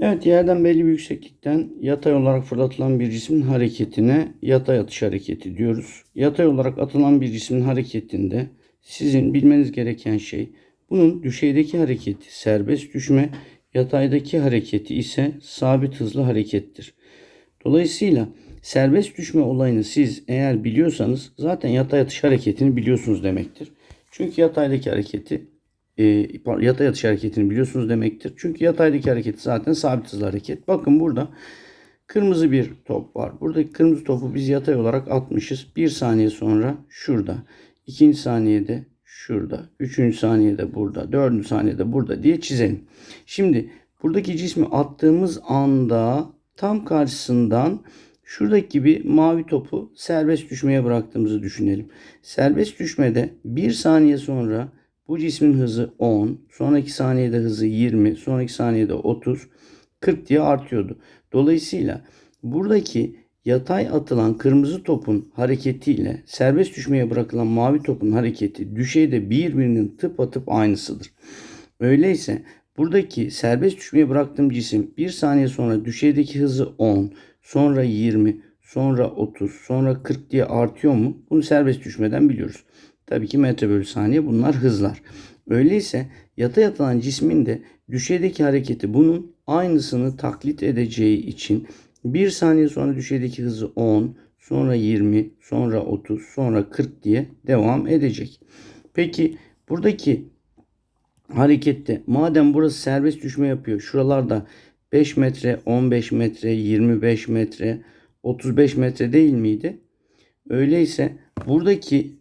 Evet yerden belli bir yükseklikten yatay olarak fırlatılan bir cismin hareketine yatay atış hareketi diyoruz. Yatay olarak atılan bir cismin hareketinde sizin bilmeniz gereken şey bunun düşeydeki hareketi serbest düşme, yataydaki hareketi ise sabit hızlı harekettir. Dolayısıyla serbest düşme olayını siz eğer biliyorsanız zaten yatay atış hareketini biliyorsunuz demektir. Çünkü yataydaki hareketi e, yatay atış hareketini biliyorsunuz demektir. Çünkü yataydaki hareket zaten sabit hızlı hareket. Bakın burada kırmızı bir top var. Buradaki kırmızı topu biz yatay olarak atmışız. Bir saniye sonra şurada. ikinci saniyede şurada. Üçüncü saniyede burada. Dördüncü saniyede burada diye çizelim. Şimdi buradaki cismi attığımız anda tam karşısından şuradaki gibi mavi topu serbest düşmeye bıraktığımızı düşünelim. Serbest düşmede bir saniye sonra bu cismin hızı 10, sonraki saniyede hızı 20, sonraki saniyede 30, 40 diye artıyordu. Dolayısıyla buradaki yatay atılan kırmızı topun hareketiyle serbest düşmeye bırakılan mavi topun hareketi düşeyde birbirinin tıp atıp aynısıdır. Öyleyse buradaki serbest düşmeye bıraktığım cisim bir saniye sonra düşeydeki hızı 10, sonra 20, sonra 30, sonra 40 diye artıyor mu? Bunu serbest düşmeden biliyoruz. Tabii ki metre bölü saniye bunlar hızlar. Öyleyse yatay atılan cismin de düşeydeki hareketi bunun aynısını taklit edeceği için bir saniye sonra düşeydeki hızı 10, sonra 20, sonra 30, sonra 40 diye devam edecek. Peki buradaki harekette madem burası serbest düşme yapıyor. Şuralarda 5 metre, 15 metre, 25 metre, 35 metre değil miydi? Öyleyse buradaki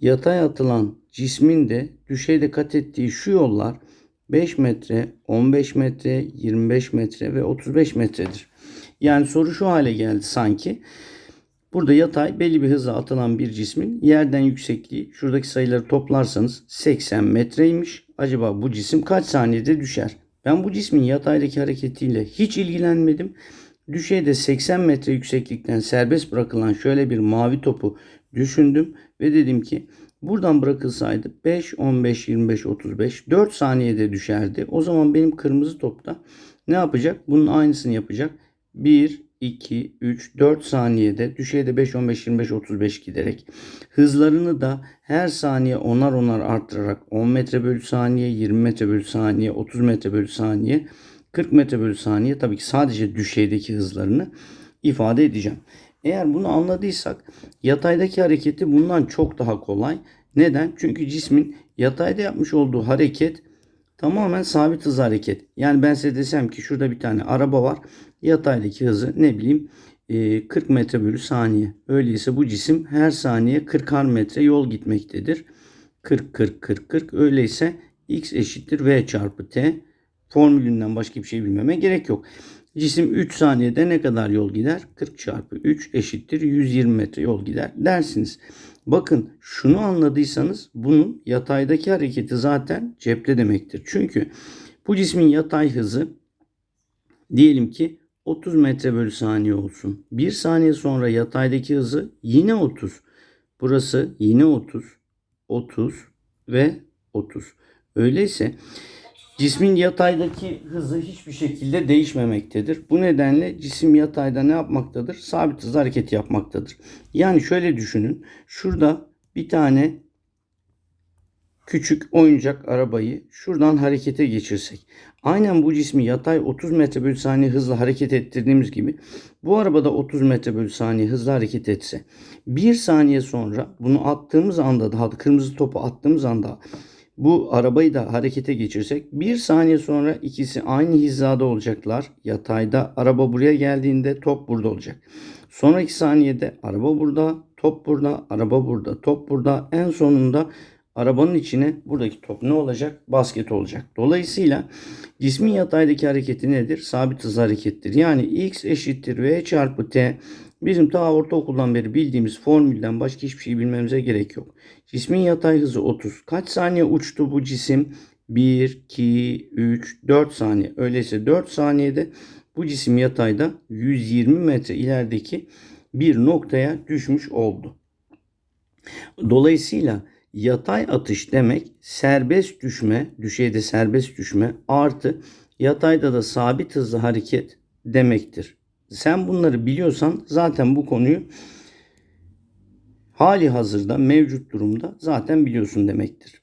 yatay atılan cismin de düşeyde kat ettiği şu yollar 5 metre, 15 metre, 25 metre ve 35 metredir. Yani soru şu hale geldi sanki. Burada yatay belli bir hızla atılan bir cismin yerden yüksekliği şuradaki sayıları toplarsanız 80 metreymiş. Acaba bu cisim kaç saniyede düşer? Ben bu cismin yataydaki hareketiyle hiç ilgilenmedim. Düşeyde 80 metre yükseklikten serbest bırakılan şöyle bir mavi topu düşündüm ve dedim ki buradan bırakılsaydı 5, 15, 25, 35 4 saniyede düşerdi. O zaman benim kırmızı topta ne yapacak? Bunun aynısını yapacak. 1, 2, 3, 4 saniyede düşeyde 5, 15, 25, 35 giderek hızlarını da her saniye onar onar arttırarak 10 metre bölü saniye, 20 metre bölü saniye, 30 metre bölü saniye, 40 metre bölü saniye tabii ki sadece düşeydeki hızlarını ifade edeceğim. Eğer bunu anladıysak yataydaki hareketi bundan çok daha kolay. Neden? Çünkü cismin yatayda yapmış olduğu hareket tamamen sabit hız hareket. Yani ben size desem ki şurada bir tane araba var. Yataydaki hızı ne bileyim 40 metre bölü saniye. Öyleyse bu cisim her saniye 40 metre yol gitmektedir. 40 40 40 40 öyleyse x eşittir v çarpı t formülünden başka bir şey bilmeme gerek yok. Cisim 3 saniyede ne kadar yol gider? 40 çarpı 3 eşittir 120 metre yol gider dersiniz. Bakın şunu anladıysanız bunun yataydaki hareketi zaten cepte demektir. Çünkü bu cismin yatay hızı diyelim ki 30 metre bölü saniye olsun. 1 saniye sonra yataydaki hızı yine 30. Burası yine 30, 30 ve 30. Öyleyse Cismin yataydaki hızı hiçbir şekilde değişmemektedir. Bu nedenle cisim yatayda ne yapmaktadır? Sabit hız hareket yapmaktadır. Yani şöyle düşünün. Şurada bir tane küçük oyuncak arabayı şuradan harekete geçirsek. Aynen bu cismi yatay 30 metre bölü saniye hızla hareket ettirdiğimiz gibi bu arabada 30 metre bölü saniye hızla hareket etse bir saniye sonra bunu attığımız anda daha kırmızı topu attığımız anda bu arabayı da harekete geçirsek bir saniye sonra ikisi aynı hizada olacaklar. Yatayda araba buraya geldiğinde top burada olacak. Sonraki saniyede araba burada, top burada, araba burada, top burada. En sonunda arabanın içine buradaki top ne olacak? Basket olacak. Dolayısıyla cismin yataydaki hareketi nedir? Sabit hız harekettir. Yani x eşittir v çarpı t Bizim ta ortaokuldan beri bildiğimiz formülden başka hiçbir şey bilmemize gerek yok. Cismin yatay hızı 30. Kaç saniye uçtu bu cisim? 1, 2, 3, 4 saniye. Öyleyse 4 saniyede bu cisim yatayda 120 metre ilerideki bir noktaya düşmüş oldu. Dolayısıyla yatay atış demek serbest düşme, düşeyde serbest düşme artı Yatayda da sabit hızlı hareket demektir. Sen bunları biliyorsan zaten bu konuyu hali hazırda mevcut durumda zaten biliyorsun demektir.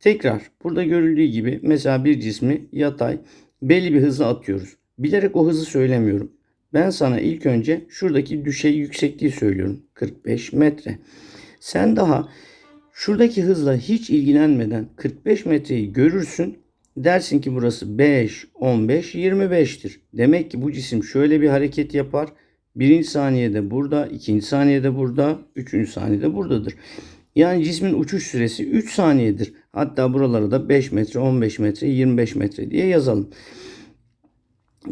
Tekrar burada görüldüğü gibi mesela bir cismi yatay belli bir hızla atıyoruz. Bilerek o hızı söylemiyorum. Ben sana ilk önce şuradaki düşey yüksekliği söylüyorum. 45 metre. Sen daha şuradaki hızla hiç ilgilenmeden 45 metreyi görürsün. Dersin ki burası 5, 15, 25'tir. Demek ki bu cisim şöyle bir hareket yapar. Birinci saniyede burada, ikinci saniyede burada, üçüncü saniyede buradadır. Yani cismin uçuş süresi 3 saniyedir. Hatta buralara da 5 metre, 15 metre, 25 metre diye yazalım.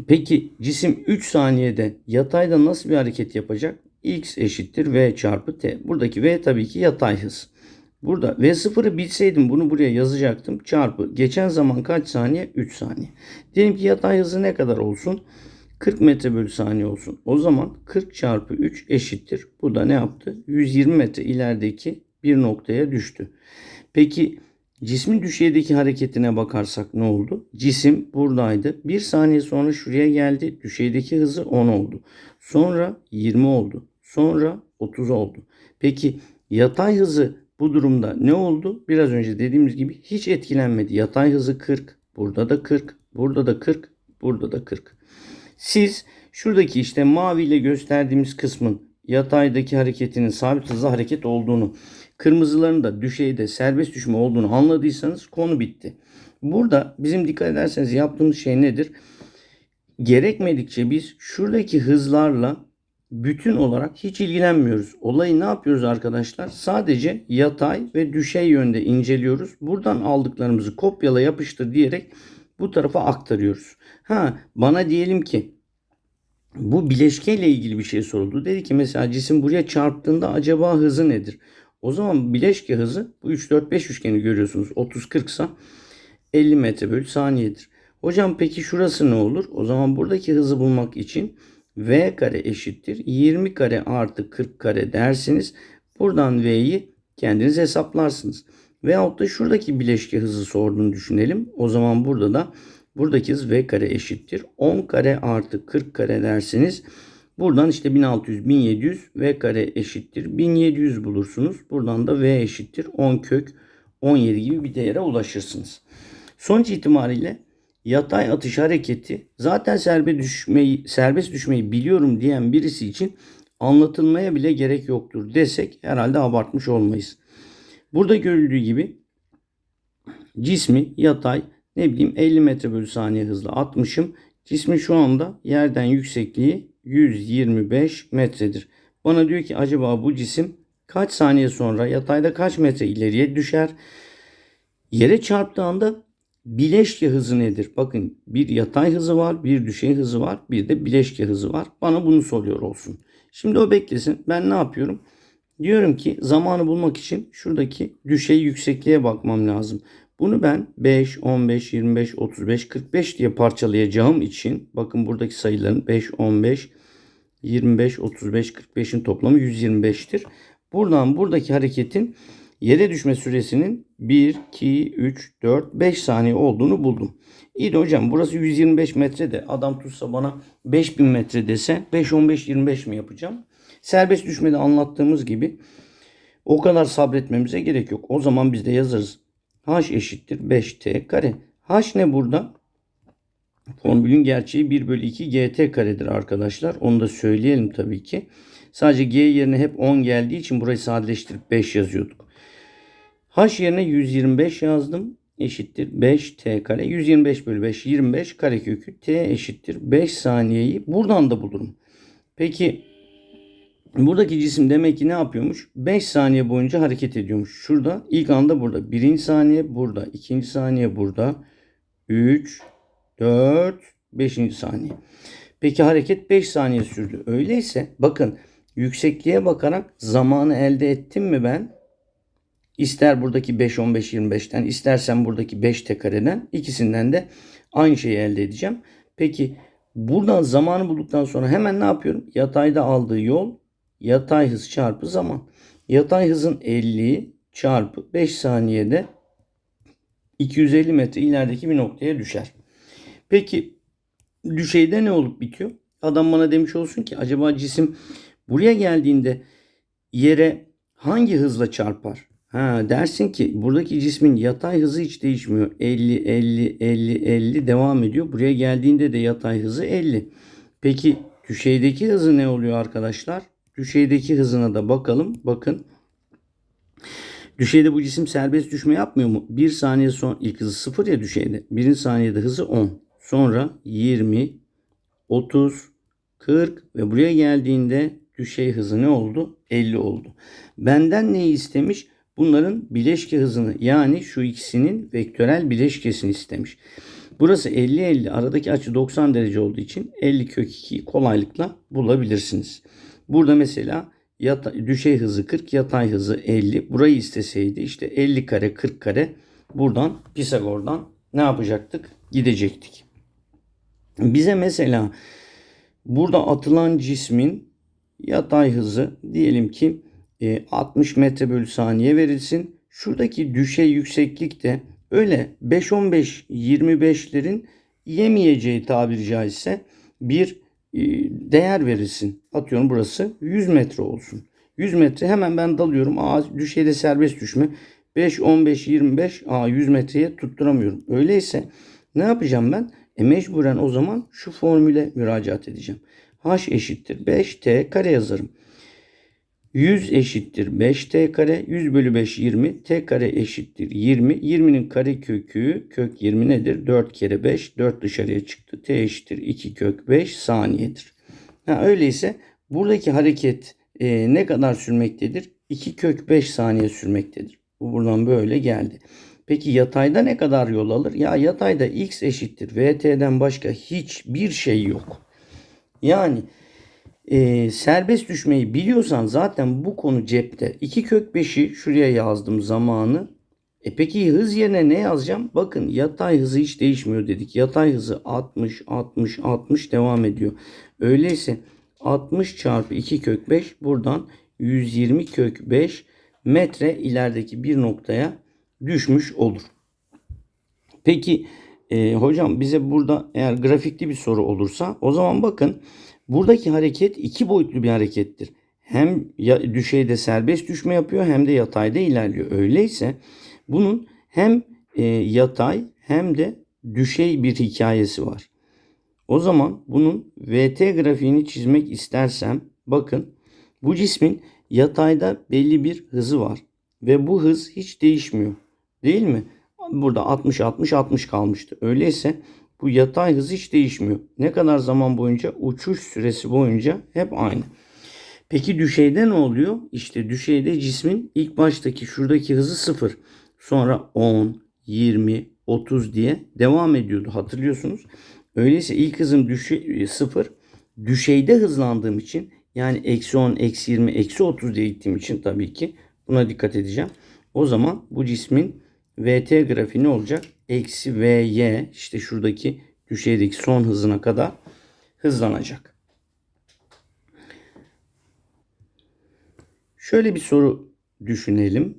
Peki cisim 3 saniyede yatayda nasıl bir hareket yapacak? X eşittir V çarpı T. Buradaki V tabii ki yatay hız. Burada V0'ı bilseydim bunu buraya yazacaktım. Çarpı geçen zaman kaç saniye? 3 saniye. Diyelim ki yatay hızı ne kadar olsun? 40 metre bölü saniye olsun. O zaman 40 çarpı 3 eşittir. Bu da ne yaptı? 120 metre ilerideki bir noktaya düştü. Peki cismin düşeydeki hareketine bakarsak ne oldu? Cisim buradaydı. Bir saniye sonra şuraya geldi. Düşeydeki hızı 10 oldu. Sonra 20 oldu. Sonra 30 oldu. Peki yatay hızı bu durumda ne oldu? Biraz önce dediğimiz gibi hiç etkilenmedi. Yatay hızı 40. Burada da 40. Burada da 40. Burada da 40. Siz şuradaki işte maviyle gösterdiğimiz kısmın yataydaki hareketinin sabit hızlı hareket olduğunu, kırmızıların da düşeyde serbest düşme olduğunu anladıysanız konu bitti. Burada bizim dikkat ederseniz yaptığımız şey nedir? Gerekmedikçe biz şuradaki hızlarla bütün olarak hiç ilgilenmiyoruz. Olayı ne yapıyoruz arkadaşlar? Sadece yatay ve düşey yönde inceliyoruz. Buradan aldıklarımızı kopyala yapıştır diyerek bu tarafa aktarıyoruz. Ha bana diyelim ki bu bileşkeyle ilgili bir şey soruldu. Dedi ki mesela cisim buraya çarptığında acaba hızı nedir? O zaman bileşke hızı bu 3 4 5 üçgeni görüyorsunuz. 30 40 sa 50 metre bölü saniyedir. Hocam peki şurası ne olur? O zaman buradaki hızı bulmak için v kare eşittir 20 kare artı 40 kare dersiniz. Buradan v'yi kendiniz hesaplarsınız. Veyahut da şuradaki bileşke hızı sorduğunu düşünelim. O zaman burada da buradaki hız v kare eşittir. 10 kare artı 40 kare dersiniz. Buradan işte 1600, 1700 v kare eşittir. 1700 bulursunuz. Buradan da v eşittir. 10 kök 17 gibi bir değere ulaşırsınız. Sonuç itibariyle yatay atış hareketi zaten serbest düşmeyi, serbest düşmeyi biliyorum diyen birisi için anlatılmaya bile gerek yoktur desek herhalde abartmış olmayız. Burada görüldüğü gibi cismi yatay ne bileyim 50 metre bölü saniye hızla atmışım. Cismin şu anda yerden yüksekliği 125 metredir. Bana diyor ki acaba bu cisim kaç saniye sonra yatayda kaç metre ileriye düşer? Yere çarptığı anda bileşke hızı nedir? Bakın bir yatay hızı var, bir düşey hızı var, bir de bileşke hızı var. Bana bunu soruyor olsun. Şimdi o beklesin. Ben ne yapıyorum? Diyorum ki zamanı bulmak için şuradaki düşey yüksekliğe bakmam lazım. Bunu ben 5, 15, 25, 35, 45 diye parçalayacağım için bakın buradaki sayıların 5, 15, 25, 35, 45'in toplamı 125'tir. Buradan buradaki hareketin yere düşme süresinin 1, 2, 3, 4, 5 saniye olduğunu buldum. İyi de hocam burası 125 metre de adam tutsa bana 5000 metre dese 5, 15, 25 mi yapacağım? Serbest düşmede anlattığımız gibi o kadar sabretmemize gerek yok. O zaman biz de yazarız. H eşittir 5T kare. H ne burada? Formülün gerçeği 1 bölü 2 GT karedir arkadaşlar. Onu da söyleyelim tabii ki. Sadece G yerine hep 10 geldiği için burayı sadeleştirip 5 yazıyorduk. H yerine 125 yazdım. Eşittir 5T kare. 125 bölü 5 25 karekökü T eşittir 5 saniyeyi buradan da bulurum. Peki Buradaki cisim demek ki ne yapıyormuş? 5 saniye boyunca hareket ediyormuş. Şurada ilk anda burada. Birinci saniye burada. ikinci saniye burada. 3, 4, 5. saniye. Peki hareket 5 saniye sürdü. Öyleyse bakın yüksekliğe bakarak zamanı elde ettim mi ben? İster buradaki 5, 15, 25'ten istersen buradaki 5 t kareden ikisinden de aynı şeyi elde edeceğim. Peki buradan zamanı bulduktan sonra hemen ne yapıyorum? Yatayda aldığı yol yatay hız çarpı zaman. Yatay hızın 50 çarpı 5 saniyede 250 metre ilerideki bir noktaya düşer. Peki düşeyde ne olup bitiyor? Adam bana demiş olsun ki acaba cisim buraya geldiğinde yere hangi hızla çarpar? Ha dersin ki buradaki cismin yatay hızı hiç değişmiyor. 50 50 50 50 devam ediyor. Buraya geldiğinde de yatay hızı 50. Peki düşeydeki hızı ne oluyor arkadaşlar? Düşeydeki hızına da bakalım. Bakın. Düşeyde bu cisim serbest düşme yapmıyor mu? 1 saniye sonra ilk hızı 0 ya düşeyde. 1. saniyede hızı 10. Sonra 20, 30, 40 ve buraya geldiğinde düşey hızı ne oldu? 50 oldu. Benden neyi istemiş? Bunların bileşke hızını yani şu ikisinin vektörel bileşkesini istemiş. Burası 50-50 aradaki açı 90 derece olduğu için 50 kök 2'yi kolaylıkla bulabilirsiniz. Burada mesela yata, düşey hızı 40 yatay hızı 50 burayı isteseydi işte 50 kare 40 kare buradan Pisagor'dan ne yapacaktık? Gidecektik. Bize mesela burada atılan cismin yatay hızı diyelim ki 60 metre bölü saniye verilsin. Şuradaki düşey yükseklik de öyle 5-15-25'lerin yemeyeceği tabiri caizse bir e, değer verilsin. Atıyorum burası 100 metre olsun. 100 metre hemen ben dalıyorum. Aa düşeyde serbest düşme. 5, 15, 25 aa 100 metreye tutturamıyorum. Öyleyse ne yapacağım ben? E mecburen o zaman şu formüle müracaat edeceğim. H eşittir 5t kare yazarım. 100 eşittir 5t kare. 100 bölü 5 20. t kare eşittir 20. 20'nin kare kökü kök 20 nedir? 4 kere 5. 4 dışarıya çıktı. t eşittir 2 kök 5 saniyedir. Ha, öyleyse buradaki hareket e, ne kadar sürmektedir? 2 kök 5 saniye sürmektedir. Bu buradan böyle geldi. Peki yatayda ne kadar yol alır? Ya yatayda x eşittir vt'den başka hiçbir şey yok. Yani e, serbest düşmeyi biliyorsan zaten bu konu cepte. 2 kök 5'i şuraya yazdım zamanı. E peki hız yerine ne yazacağım? Bakın yatay hızı hiç değişmiyor dedik. Yatay hızı 60, 60, 60 devam ediyor. Öyleyse 60 çarpı 2 kök 5 buradan 120 kök 5 metre ilerideki bir noktaya düşmüş olur. Peki e, hocam bize burada eğer grafikli bir soru olursa o zaman bakın buradaki hareket iki boyutlu bir harekettir. Hem düşeyde serbest düşme yapıyor hem de yatayda ilerliyor. Öyleyse bunun hem e, yatay hem de düşey bir hikayesi var. O zaman bunun VT grafiğini çizmek istersem bakın bu cismin yatayda belli bir hızı var ve bu hız hiç değişmiyor. Değil mi? Burada 60 60 60 kalmıştı. Öyleyse bu yatay hız hiç değişmiyor. Ne kadar zaman boyunca? Uçuş süresi boyunca hep aynı. Peki düşeyde ne oluyor? İşte düşeyde cismin ilk baştaki şuradaki hızı 0. Sonra 10, 20, 30 diye devam ediyordu. Hatırlıyorsunuz. Öyleyse ilk hızım düşe, 0. Düşeyde hızlandığım için yani eksi 10, eksi 20, eksi 30 diye gittiğim için tabii ki buna dikkat edeceğim. O zaman bu cismin VT grafiği ne olacak? Eksi VY işte şuradaki düşeydeki son hızına kadar hızlanacak. Şöyle bir soru düşünelim.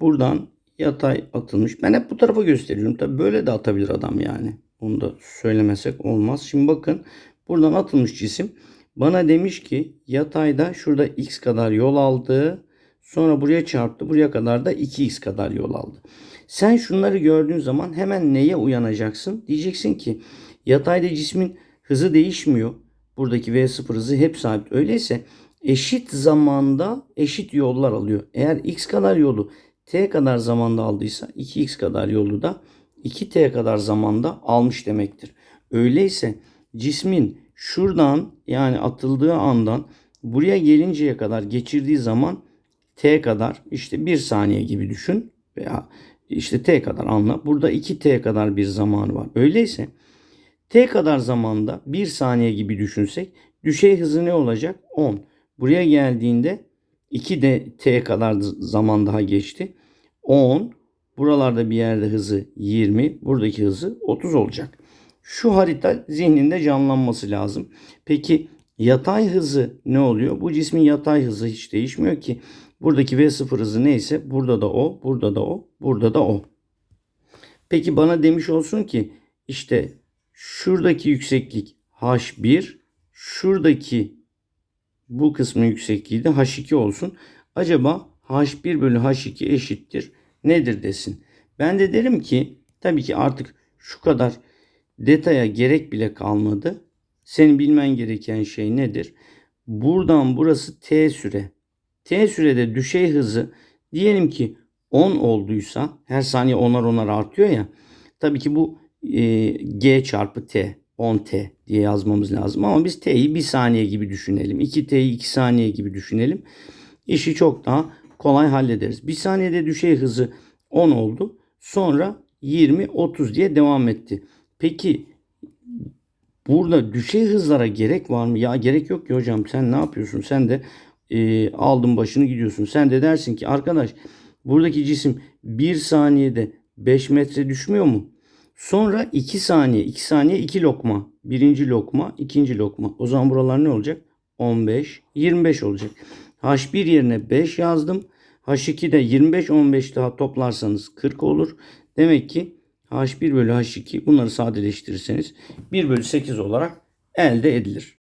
Buradan yatay atılmış. Ben hep bu tarafa gösteriyorum. Tabi böyle de atabilir adam yani. Onu da söylemesek olmaz. Şimdi bakın buradan atılmış cisim bana demiş ki yatayda şurada x kadar yol aldı. Sonra buraya çarptı. Buraya kadar da 2x kadar yol aldı. Sen şunları gördüğün zaman hemen neye uyanacaksın? Diyeceksin ki yatayda cismin hızı değişmiyor. Buradaki V0 hızı hep sabit. Öyleyse eşit zamanda eşit yollar alıyor. Eğer x kadar yolu t kadar zamanda aldıysa 2x kadar yolu da 2t kadar zamanda almış demektir. Öyleyse cismin şuradan yani atıldığı andan buraya gelinceye kadar geçirdiği zaman t kadar işte 1 saniye gibi düşün veya işte t kadar anla. Burada 2t kadar bir zaman var. Öyleyse t kadar zamanda 1 saniye gibi düşünsek düşey hızı ne olacak? 10. Buraya geldiğinde 2 de t kadar zaman daha geçti. 10. Buralarda bir yerde hızı 20. Buradaki hızı 30 olacak. Şu harita zihninde canlanması lazım. Peki yatay hızı ne oluyor? Bu cismin yatay hızı hiç değişmiyor ki. Buradaki V0 hızı neyse burada da o, burada da o, burada da o. Peki bana demiş olsun ki işte şuradaki yükseklik H1, şuradaki bu kısmın yüksekliği de H2 olsun. Acaba H1 bölü H2 eşittir nedir desin. Ben de derim ki tabii ki artık şu kadar detaya gerek bile kalmadı. Senin bilmen gereken şey nedir? Buradan burası t süre. T sürede düşey hızı diyelim ki 10 olduysa her saniye onar onar artıyor ya. Tabii ki bu e, g çarpı t 10t diye yazmamız lazım ama biz t'yi 1 saniye gibi düşünelim. 2t'yi 2 saniye gibi düşünelim. İşi çok daha kolay hallederiz. 1 saniyede düşey hızı 10 oldu. Sonra 20 30 diye devam etti. Peki burada düşey hızlara gerek var mı? Ya gerek yok ki hocam sen ne yapıyorsun? Sen de e, aldın başını gidiyorsun. Sen de dersin ki arkadaş buradaki cisim 1 saniyede 5 metre düşmüyor mu? Sonra 2 saniye, 2 saniye 2 lokma. Birinci lokma, ikinci lokma. O zaman buralar ne olacak? 15, 25 olacak. H1 yerine 5 yazdım. H2'de 25, 15 daha toplarsanız 40 olur. Demek ki H1 bölü H2 bunları sadeleştirirseniz 1 bölü 8 olarak elde edilir.